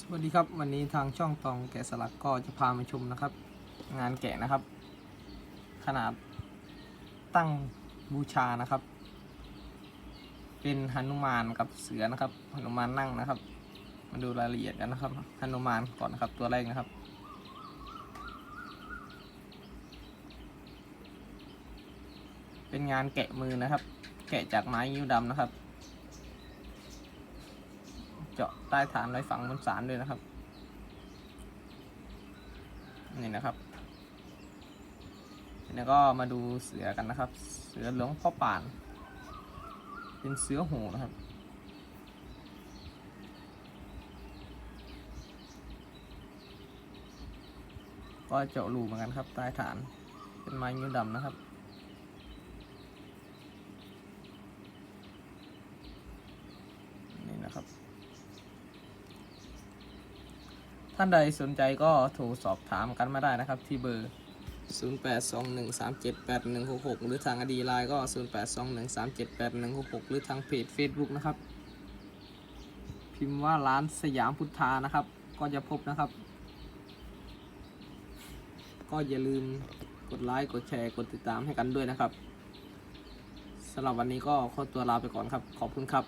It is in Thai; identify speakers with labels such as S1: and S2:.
S1: สวัสดีครับวันนี้ทางช่องตองแกะสลักก็จะพามาชมนะครับ งานแกะนะครับ ขนาดตั้งบูชานะครับ เป็นหนุมานกับเสือนะครับหนุมานนั่งนะครับ มาดูรายละเอียดกันนะครับหนุมานก่อนนะครับตัวแรกนะครับ เป็นงานแกะมือนะครับ แกะจากไม้ยิ้วดำนะครับ เจาะใต้ฐานไว้ฝังบนสารด้วยนะครับ นี่นะครับแล้วก็มาดูเสือกันนะครับ เสือหลวงพ่อป่าน เป็นเสือโหูนะครับ ก็เจาะรูเหมือนกันครับ ใต้ฐาน เป็นไม้ยิ้วดำนะครับ นี่นะครับ ท่านใดสนใจก็โทรสอบถามกันมาได้นะครับ ที่เบอร์ 0821378166 หรือทางอดีไลน์ก็ 0821378166 หรือทางเพจ Facebook นะครับ พิมพ์ว่าร้านสยามพุทธานะครับ ก็จะพบนะครับ ก็อย่าลืมกดไลค์กดแชร์กดติดตามให้กันด้วยนะครับสำหรับวันนี้ก็ขอตัวลาไปก่อนครับ ขอบคุณครับ